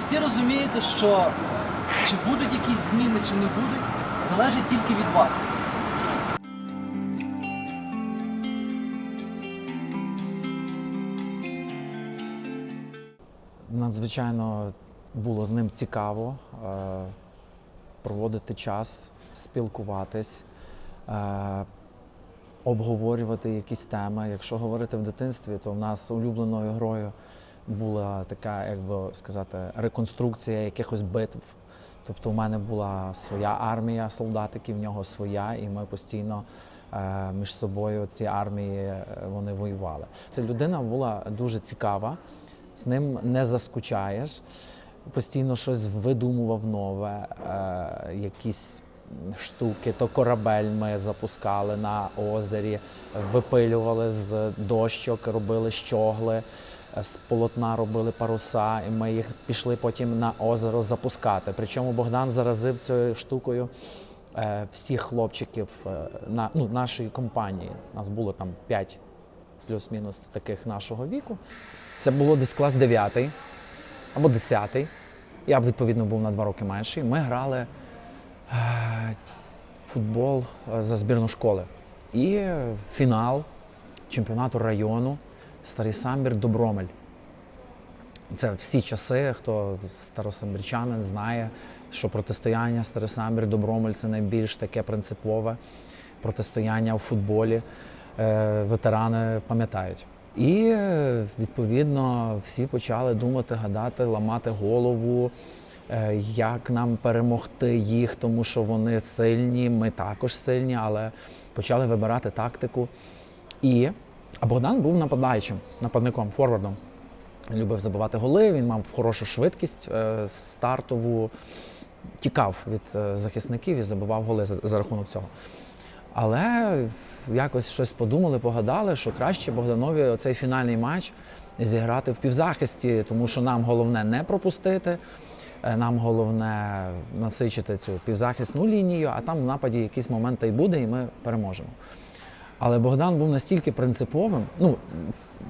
всі розумієте, що чи будуть якісь зміни, чи не будуть, залежить тільки від вас. Надзвичайно було з ним цікаво е, проводити час, спілкуватись, е, обговорювати якісь теми. Якщо говорити в дитинстві, то в нас улюбленою грою була така, як би сказати, реконструкція якихось битв. Тобто, в мене була своя армія солдатиків, в нього своя, і ми постійно е, між собою ці армії е, вони воювали. Ця людина була дуже цікава, з ним не заскучаєш. Постійно щось видумував нове, е, якісь штуки. То корабель ми запускали на озері, випилювали з дощок, робили щогли, з полотна робили паруса, і ми їх пішли потім на озеро запускати. Причому Богдан заразив цією штукою е, всіх хлопчиків е, на, ну, нашої компанії. Нас було там 5 плюс-мінус таких нашого віку. Це було десь клас 9 або 10. Я б відповідно був на два роки менший. Ми грали е, футбол е, за збірну школи. І фінал чемпіонату району Старий Самбір Добромель. Це всі часи, хто старосамбірчанин знає, що протистояння Старосамбір Добромель це найбільш таке принципове протистояння у футболі. Е, Ветерани пам'ятають. І е, відповідно всі почали думати, гадати, ламати голову, е, як нам перемогти їх, тому що вони сильні, ми також сильні, але почали вибирати тактику. І а Богдан був нападаючим, нападником, форвардом. Він любив забивати голи, він мав хорошу швидкість е, стартову, тікав від е, захисників і забивав голи за, рахунок цього. Але якось щось подумали, погадали, що краще Богданові оцей фінальний матч зіграти в півзахисті, тому що нам головне не пропустити, е, нам головне насичити цю півзахисну лінію, а там в нападі якісь моменти і буде, і ми переможемо. Але Богдан був настільки принциповим. Ну,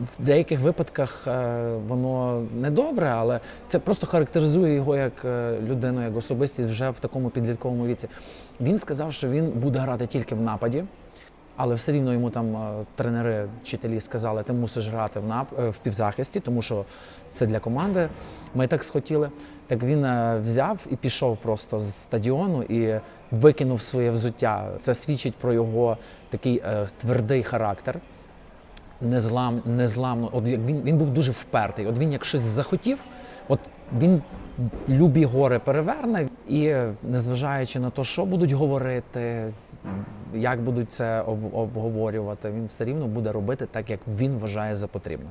в деяких випадках е, воно не добре, але це просто характеризує його як е, людину, як особистість вже в такому підлітковому віці. Він сказав, що він буде грати тільки в нападі, але все рівно йому там е, тренери, вчителі сказали, ти мусиш грати в нап... е, в півзахисті, тому що це для команди. Ми так схотіли. Так він е, взяв і пішов просто з стадіону і викинув своє взуття. Це свідчить про його такий е, твердий характер. Незлам, незламно. От як він, він був дуже впертий. От він як щось захотів, от він любі гори переверне, і незважаючи на те, що будуть говорити, як будуть це обговорювати, він все рівно буде робити так, як він вважає за потрібне.